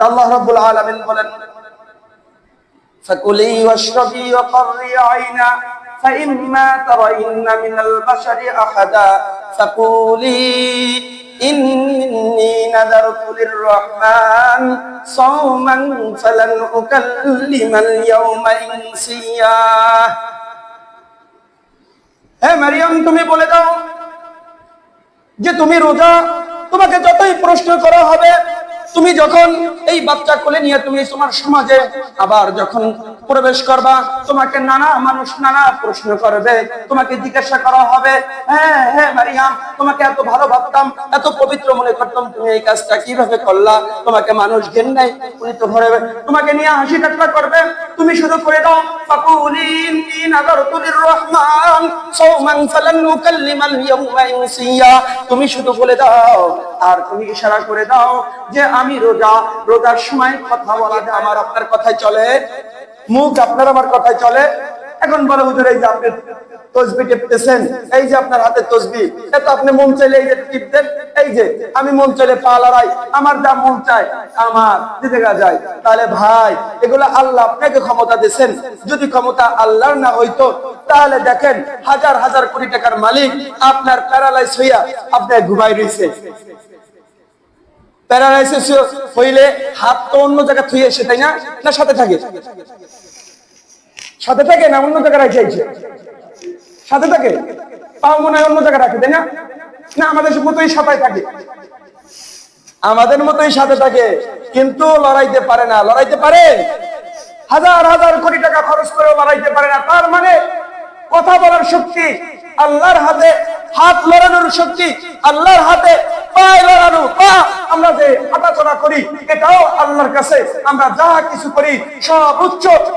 আল্লাহ রাব্বুল আলামিন বলেন فكلي واشربي وقري عينا فإما ترين من البشر أحدا فقولي إني نذرت للرحمن صوما فلن أكلم اليوم إنسيا হে মারিয়াম তুমি বলে দাও যে তুমি রোজা তোমাকে যতই প্রশ্ন করা হবে তুমি যখন এই বাচ্চা কোলে নিয়ে তুমি তোমার সমাজে আবার যখন প্রবেশ করবা, তোমাকে নানা মানুষ নানা প্রশ্ন করবে, তোমাকে জিজ্ঞাসা করা হবে হ্যাঁ হ্যাঁ মারিয়াম, তোমাকে এত ভালো ভাবতাম, এত পবিত্র মনে করতাম, তুমি এই কাজটা কীভাবে করলা? তোমাকে মানুষ ঘেন নাই উনি তো ঘরে তোমাকে নিয়ে হাসি ঠাট্টা করবে? তুমি শুরু করে দাও। ফাকুলি, ইন্নী নাযারতু লিররহমান, সাওমান ফালান তুমি শুধু বলে দাও, আর তুমি ইশারা করে দাও যে আমি রোজা, রোজার সময় কথা বলা আমার আপনার কথায় চলে, মুখ আপনার আমার কথায় চলে। এখন বলে হুজুর, এই যে আপনি তসবি টিপতেছেন, এই যে আপনার হাতে তসবি এটা আপনি মন চাইলে এই যে টিপতেন, এই যে আমি মন চাইলে পা লড়াই, আমার যা মন চায় আমার দিতে যায়। তাহলে ভাই, এগুলো আল্লাহ আপনাকে ক্ষমতা দিয়েছেন। যদি ক্ষমতা আল্লাহর না হইতো, তাহলে দেখেন হাজার হাজার কোটি টাকার মালিক আপনার প্যারালাইজ হইয়া আপনার ঘুমাই রয়েছে প্যারালাইসিস হইলে হাত তো অন্য জায়গায় থুয়ে এসে তাই না? না সাথে থাকে? সাথে থাকে না অন্য জায়গায় রাখে আইছে? সাথে থাকে? পাও মনে হয় অন্য জায়গায় রাখে, তাই না? না, আমাদের মতোই সাথে থাকে। আমাদের মতোই সাথে থাকে, কিন্তু লড়াইতে পারে না। লড়াইতে পারে? হাজার হাজার কোটি টাকা খরচ করেও লড়াইতে পারে না। তার মানে কথা বলার শক্তি আল্লাহর হাতে হাত লড়ানোর শক্তি আল্লাহর হাতে, পায়ে লড়ানো, পা আমরা যে করি এটাও আল্লাহর কাছে আমরা যা কিছু করি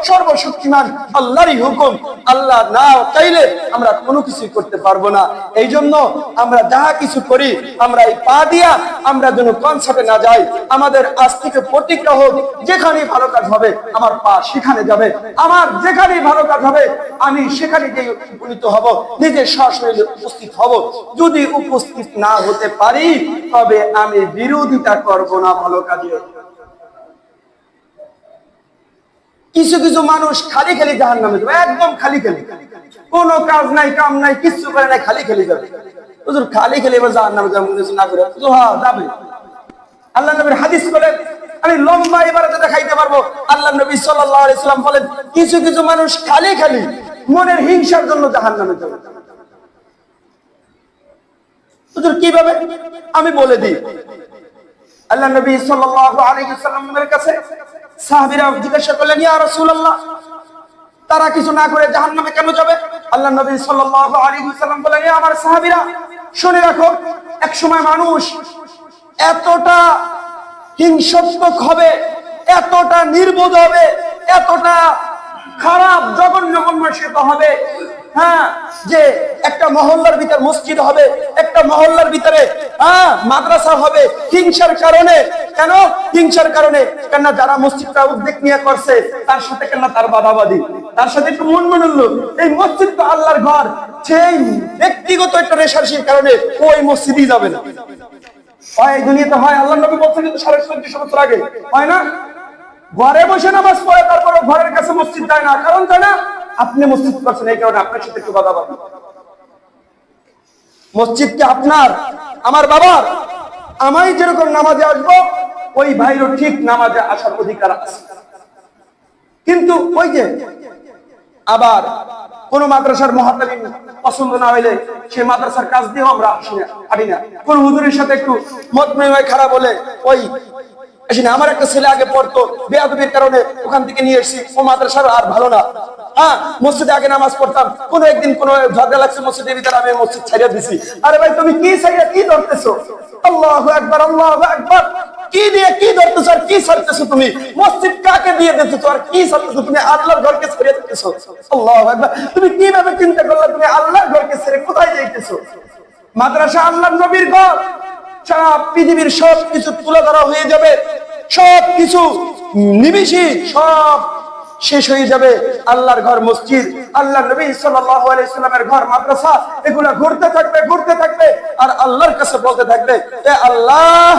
সর্বশক্তিমান আল্লাহরই হুকুম। আল্লাহ না চাইলে আমরা কোনো কিছু করতে পারব না। এই জন্য আমরা যা কিছু করি, আমরা এই পা দিয়া আমরা যেন কনসার্টে না যাই, আমাদের আজ থেকে প্রতিজ্ঞা হোক, যেখানেই ভালো কাজ হবে, আমার পা সেখানে যাবে। আমার যেখানেই ভালো কাজ হবে, আমি সেখানে গিয়ে উপনীত হব। নিজের সশরীরে উপস্থিত হব যদি উপস্থিত না হতে পারি, তবে আমি বিরোধিতা করব না ভালো কাজে। কিছু কিছু মানুষ খালি খালি জাহান নামে যাবে, একদম খালি খালি। কোনো কাজ নাই, কাম নাই কিছু করে নাই, খালি খালি যাবে। হুজুর, খালি খালি এবার জাহান নামে যাবে হচ্ছে না করে। হ্যাঁ যাবে আল্লাহ নবীর হাদিস বলেন, আমি লম্বা এবারে দেখাইতে পারব। আল্লাহ নবী সাল্লাল্লাহু আলাইহি সাল্লাম বলেন, কিছু কিছু মানুষ খালি খালি মনের হিংসার জন্য জাহান নামে যাবে। হুজুর, কীভাবে? আমি বলে দিই। আল্লাহ নবী সাল্লাল্লাহু আলাইহি সাল্লামের কাছে সাহাবীরা জিজ্ঞাসা করলেন, ইয়া রাসূলুল্লাহ, তারা কিছু না করে জাহান্নামে কেন যাবে? আল্লাহ নবী সাল্লাল্লাহু আলাইহি সাল্লাম বলেন ইয়া আমার সাহাবীরা, শুনে রাখো এক সময় মানুষ এতটা হিংসাত্মক হবে, এতটা নির্বোধ হবে, এতটা খারাপ, জঘন্য কর্মশিত হবে হ্যাঁ যে একটা মহল্লার ভিতরে মসজিদ হবে, একটা মহল্লার ভিতরে হ্যাঁ মাদ্রাসা হবে, হিংসার কারণে, কেন? হিংসার কারণে, কেন যারা মসজিদটা উদ্যোগ নিয়ে করছে, তার সাথে কেন তার বাদাবাদি? তার সাথে একটু মন মনল এই মসজিদ তো আল্লাহর ঘর, সেই ব্যক্তিগত একটা রেশারেশির কারণে ওই মসজিদই যাবে না। হয় এই দুনিয়াতে হয়, আল্লাহ নবী বলছেন কিন্তু সাড়ে চল্লিশ বছর আগে, হয় না? ঘরে বসে নামাজ পড়ে তারপরে ঘরের কাছে মসজিদ যায় না। কারণ যায় না আপনি মসজিদ করছেন, এই কারণে আপনার সাথে একটু কথা বলবেন মসজিদ কি আপনার, আমার বাবার। আমি যেরকম নামাজে আসব, ওই ভাইরও ঠিক নামাজে আসার অধিকার আছে। কিন্তু ওই যে, আবার কোন মাদ্রাসার মহাতালিম পছন্দ না হইলে সেই মাদ্রাসার কাজ দিয়েও আমরা আসি না কোন হুজুরের সাথে একটু মত বিনিময় খারাপ হলে ওই আসি না, আমার একটা ছেলে আগে পড়তো, বেয়াদবির কারণে ওখান থেকে নিয়ে এসেছি, ও মাদ্রাসার আর ভালো না। হ্যাঁ মসজিদে আগে নামাজ পড়তাম। কোন একদিন কোন ঝগড়া লাগছে মসজিদের ভিতরে, আমি মসজিদ ছাড়িয়ে দিছি। আরে ভাই, তুমি কি ছাড়িয়ে কি ধরতেছো? আল্লাহু আকবার আল্লাহু আকবার। কি দিয়ে কি ধরতেছো আর কি ছাড়তেছো তুমি? মসজিদ কাকে দিয়ে দিতেছো আর কি ছাড়তেছো? তুমি আল্লাহর ঘরকে ছেড়ে দিতেছো। আল্লাহু আকবার। তুমি কীভাবে চিন্তা করলে তুমি আল্লাহর ঘরকে ছেড়ে কোথায় যাইতেছো? মাদ্রাসা আল্লাহ নবীর ঘর। সারা পৃথিবীর সব কিছু তুলে ধরা হয়ে যাবে। সব কিছু নিমিষি সব শেষ হয়ে যাবে। আল্লাহর ঘর মসজিদ আল্লাহ নবী সাল্লামের ঘর মাদ্রাসা, এগুলা ঘুরতে থাকবে ঘুরতে থাকবে। আর আল্লাহর কাছে বলতে থাকবে, এ আল্লাহ,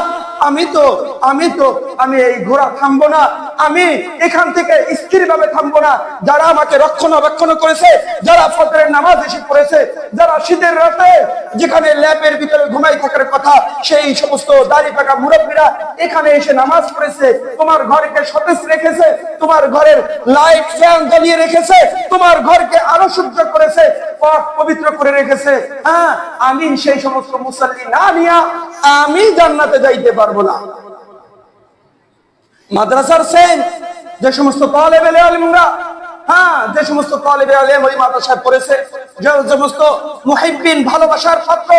আমি তো আমি তো, আমি এই ঘোড়া থামবো না আমি এখান থেকে স্থির ভাবে থামবো না। যারা আমাকে রক্ষণাবেক্ষণ করেছে, যারা ফজরের নামাজ এসে পড়েছে, যারা শীতের রাতে যেখানে ল্যাপের ভিতরে ঘুমাই থাকার কথা, সেই সমস্ত দাড়ি পাকা মুরব্বীরা এখানে এসে নামাজ পড়েছে। তোমার ঘরকে সতেজ রেখেছে, তোমার ঘরের লাইট ফ্যান জ্বালিয়ে রেখেছে, তোমার ঘরকে আরও শুদ্ধ করেছে পবিত্র করে রেখেছে। হ্যাঁ আমি সেই সমস্ত মুসল্লি না নিয়া আমি জান্নাতে যাইতে পারব না। মাদ্রাসার সেন যে সমস্ত তালেবে আলিমরা হ্যাঁ যে সমস্ত তালেবে আলেম ওই মাদ্রাসায় পড়েছে, যে সমস্ত ভালোবাসার পাত্র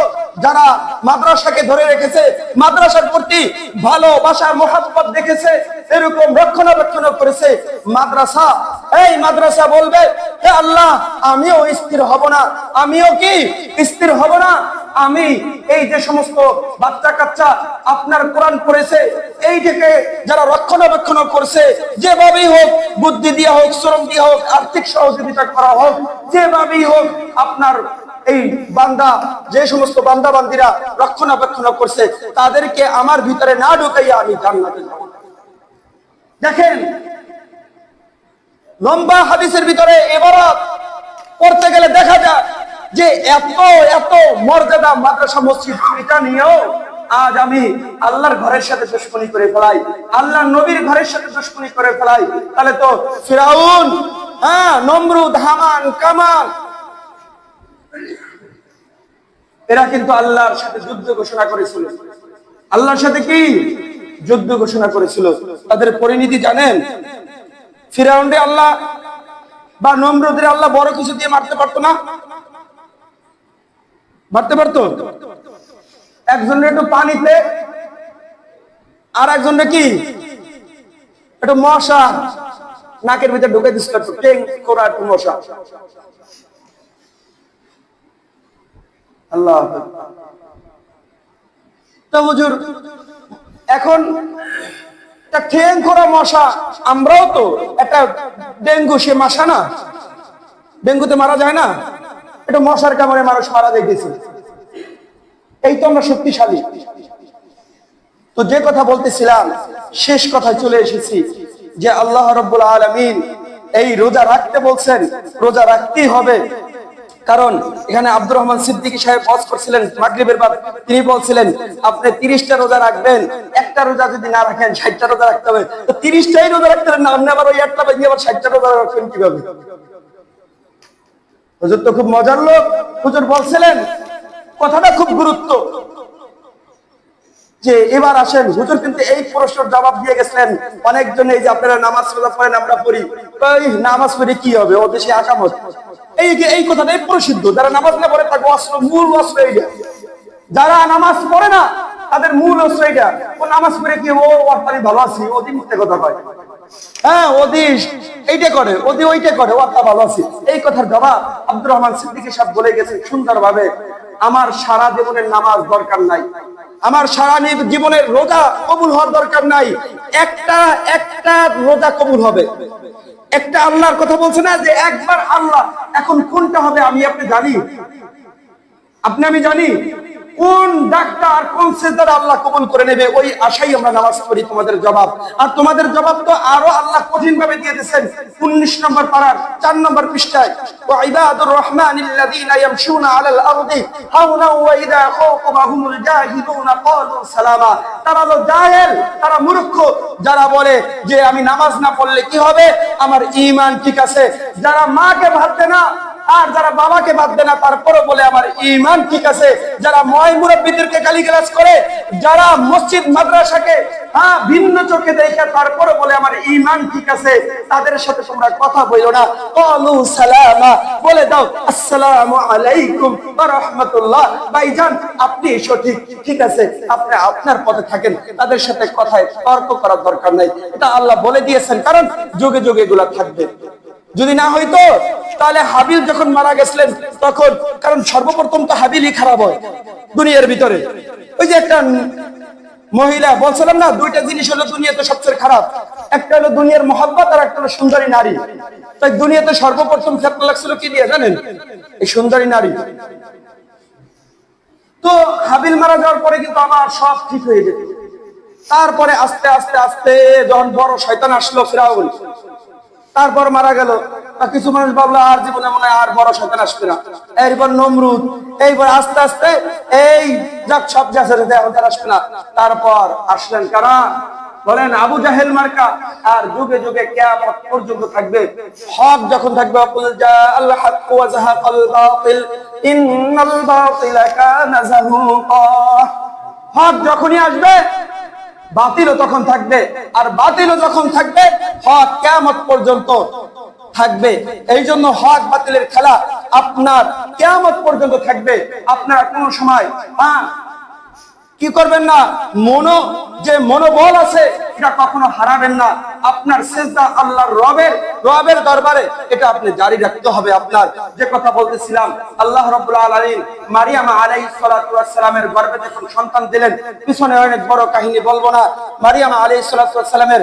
যারা মাদ্রাসাকে ধরে রেখেছে, মাদ্রাসার প্রতি ভালোবাসা, মোহাব্বত দেখেছে, এরকম রক্ষণাবেক্ষণ করেছে, মাদ্রাসা, এই মাদ্রাসা বলবে, হে আল্লাহ, আমিও স্থির হব না, আমিও কি স্থির হব না? আমি এই যে সমস্ত বাচ্চা কাচ্চা আপনার কোরআন পড়েছে এইটাকে যারা রক্ষণাবেক্ষণ করছে, যেভাবেই হোক বুদ্ধি দিয়ে হোক, শ্রম দিয়ে হোক, আর্থিক সহযোগিতা করা হোক, যেভাবেই হোক আপনার এই বান্দা, যে সমস্ত বান্দা বান্দিরা রক্ষণাবেক্ষণ করছে, তাদেরকে আমার ভিতরে না ঢুকাইয়া আমি জান্নাতে যাব। দেখেন, লম্বা হাদিসের ভিতরে এবারত পড়তে গেলে দেখা যায় যে এত এত মর্যাদা মাদ্রাসা মসজিদ এটা নিয়েও আজ আমি আল্লাহর ঘরের সাথে দুশ্মনী করে ফেলাই আল্লাহ নবীর ঘরের সাথে দুশ্মনী করে ফেলাই। তাহলে তো ফিরাউন হ্যাঁ নমরুদ, হামান কামান এরা কিন্তু আল্লাহর সাথে যুদ্ধ ঘোষণা করেছিল। আল্লাহর সাথে কি? যুদ্ধ ঘোষণা করেছিল। তাদের পরিণতি জানেন? ফিরাউন্ডে আল্লাহ বা নমরুদের আল্লাহ বড় কিছু দিয়ে মারতে পারতো না? মারতে পারতো? একজনের একটু পানিতে আর একজনের কি? একটু মশা। নাকের ভিতরে ঢুকে দিচ্ছিল একটু টেং করা একটু মশা। আল্লাহ হুজুর, এখন ঠেং করা মশা, আমরাও তো একটা ডেঙ্গু, সে মশা না? ডেঙ্গুতে মারা যায় না? এটা মশার কামড়ে মানুষ মারা দেখেছে এই তো আমরা শক্তিশালী। তো যে কথা বলতেছিলাম, শেষ কথায় চলে এসেছি যে আল্লাহ রব্বুল আলমিন এই রোজা রাখতে বলছেন, রোজা রাখতেই হবে। কারণ এখানে আব্দুর রহমান সিদ্দিকী সাহেব বস করছিলেন মাগরিবের বাদ। তিনি বলছিলেন, আপনি তিরিশটা রোজা রাখবেন, একটা রোজা যদি না রাখেন, ষাটটা রোজা রাখতে হবে। তো তিরিশটাই রোজা রাখতে না, আপনি আবার ওই একটা বেরিয়ে আবার ষাটটা রোজা রাখবেন কীভাবে? হুজুর তো খুব মজার লোক। হুজুর বলছিলেন, কথাটা খুব গুরুত্ব। যে এবার আসেন, হুজুর কিন্তু এই প্রশ্নের জবাব দিয়ে গেছিলেন, অনেকজন এই যে আপনারা নামাজ পড়েন, আমরা পড়ি। ওই নামাজ পড়ে কি হবে? ও দেশে আকামত এই যে এই কথাটাই প্রসিদ্ধ। যারা নামাজ না পড়ে তাকে অস্ত্র, মূল অস্ত্র এইটা। যারা নামাজ পড়ে না, তাদের মূল অস্ত্র এইটা। ও নামাজ পড়ে কি? ও ভালো আছি। অতি মিথ্যে কথা কয়। হ্যাঁ এইটা করে ওইটা করে ওটা ভালো আছে। এই কথার জবাব আব্দুর রহমান সিদ্দিকী বলে সুন্দরভাবে, আমার সারা জীবনের নামাজ দরকার নাই। আমার সারা জীবনের রোজা কবুল হওয়ার দরকার নাই। একটা একটা রোজা কবুল হবে। একটা আল্লাহর কথা বলছে না যে একবার আল্লাহ, এখন কোনটা হবে আমি আপনি জানি? আপনি, আমি জানি। কোন ডাক্তার কোন সেদার আল্লাহ কবুল করে নেবে ওই আশাই আমরা নামাজ পড়ি তোমাদের জবাব আর তোমাদের জবাব তো আরো আল্লাহ কঠিন ভাবে দিয়ে দিয়েছেন উনিশ নম্বর পাড়ার চার নম্বর পৃষ্ঠায় وعباد الرحمن الذين يمشون على الارض هونا واذا خاطبهم الجاهلون قالوا سلاما তারা হলো জাহেল তারা মূর্খ যারা বলে যে আমি নামাজ না পড়লে কি হবে আমার ঈমান ঠিক আছে যারা মাকে ভাবতে না আর যারা বাবাকে বাদ দেয় না তারপরে বলে আমার ইমান ঠিক আছে। যারা ময় মুরব্বীদেরকে গালিগালাজ করে, যারা মসজিদ, মাদ্রাসাকে হ্যাঁ ভিন্ন চোখে দেখে তারপরে বলে আমার ইমান ঠিক আছে। তাদের সাথে তোমরা কথা বলো না। কলু সালামা, বলে দাও, আসসালামু আলাইকুম ওয়া রাহমাতুল্লাহ। ভাইজান, আপনি সঠিক, ঠিক আছে। আপনি আপনার পথে থাকেন। তাদের সাথে কথায় তর্ক করার দরকার নাই। এটা আল্লাহ বলে দিয়েছেন, কারণ যুগে যুগে এগুলা থাকবে। যদি না হইতো, তাহলে হাবিল যখন মারা গেছিলেন তখন, কারণ সর্বপ্রথম তো হাবিলই খারাপ হয় দুনিয়ার ভিতরে। ওই যে একটা মহিলা, বলছিলাম না, দুইটা জিনিস হলো দুনিয়াতে সবচেয়ে খারাপ। একটা হলো দুনিয়ার মহাব্বত আর একটা হলো সুন্দরী নারী। তাই দুনিয়াতে সর্বপ্রথম ক্ষেত্রে লাগছিল কি দিয়ে জানেন? এই সুন্দরী নারী। তো হাবিল মারা যাওয়ার পরে কিন্তু আমার সব ঠিক হয়ে যেত। তারপরে আস্তে আস্তে আস্তে যখন বড় শয়তান আসলো ফিরাউল তারপর মারা গেল। কিছু মানুষ ভাবলো, আর জীবনে মনে আর বড় শয়তান আসবে না। এরপর নমরুদ, এইবার আস্তে আস্তে এই যাক সব যাচ্ছে এখন তার আসবে না। তারপর আসলেন কারা? বলেন আবু জাহেল মার্কা। আর যুগে যুগে কিয়ামত পর্যন্ত থাকবে। হক যখন থাকবে হক যখনই আসবে বাতিলও তখন থাকবে, আর বাতিলও যখন থাকবে, হক কেমত পর্যন্ত থাকবে। এই জন্য হক বাতিলের খেলা আপনার কেমত পর্যন্ত থাকবে। আপনার কোনো সময় কি করবেন না? মনো, যে মনোবল আছে এটা কখনো হারাবেন না। আপনার সেজদা আল্লাহর রবের রবের দরবারে এটা আপনি জারি রাখতে হবে আপনার। যে কথা বলতেছিলাম, আল্লাহ রাব্বুল আলামিন মারিয়াম আলাইহিস সালাতু ওয়াস সালামের গর্ভে যখন সন্তান দিলেন, পিছনে অনেক বড় কাহিনী বলব না। মারিয়াম আলাইহিস সালাতু ওয়াস সালামের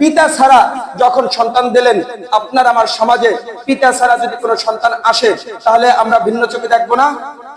পিতা ছাড়া যখন সন্তান দিলেন, আপনার আমার সমাজে পিতা ছাড়া যদি কোনো সন্তান আসে, তাহলে আমরা ভিন্ন চোখে দেখব না?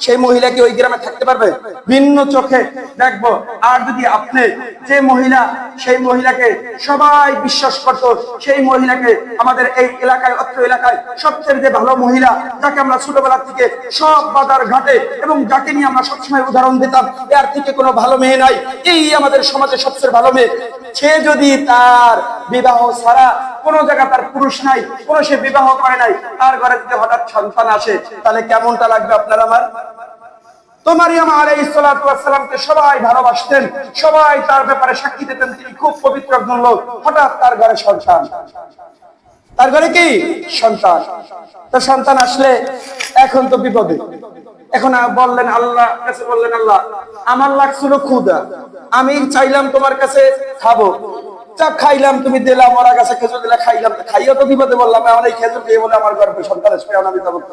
সেই মহিলা কি ওই গ্রামে থাকতে পারবে? ভিন্ন চোখে দেখব। আর যদি আপনি যে মহিলা সেই মহিলাকে সবাই বিশ্বাস করত। সেই মহিলাকে আমাদের এই এলাকায়, অত্র এলাকায় সবচেয়ে ভালো মহিলা, যাকে আমরা ছোটবেলা থেকে সব বাজার ঘাটে এবং যাকে নিয়ে আমরা সবসময় উদাহরণ দিতাম, এর থেকে কোনো ভালো মেয়ে নাই। এই আমাদের সমাজে সবচেয়ে ভালো মেয়ে। সে যদি তার বিবাহ ছাড়া কোন জায়গা তার পুরুষ নাই, কোন সে বিবাহ করে নাই, তার ঘরে যদি হঠাৎ সন্তান আসে, তাহলে কেমনটা লাগবে আপনার আমার? সন্তান। আসলে এখন তো বিপদে। এখন বললেন আল্লাহ, কাছে বললেন আল্লাহ, আমার লাগছিল আমি চাইলাম তোমার কাছে খাব। যা খাইলাম, তুমি দিলাম ওরা কাছে খেজুর দিলা, খাইলাম। খাইয়া তো বিপদে বললাম আমার এই খেজুর খেয়ে বলে আমার গর্ভে সন্তান আসবে আমি তখন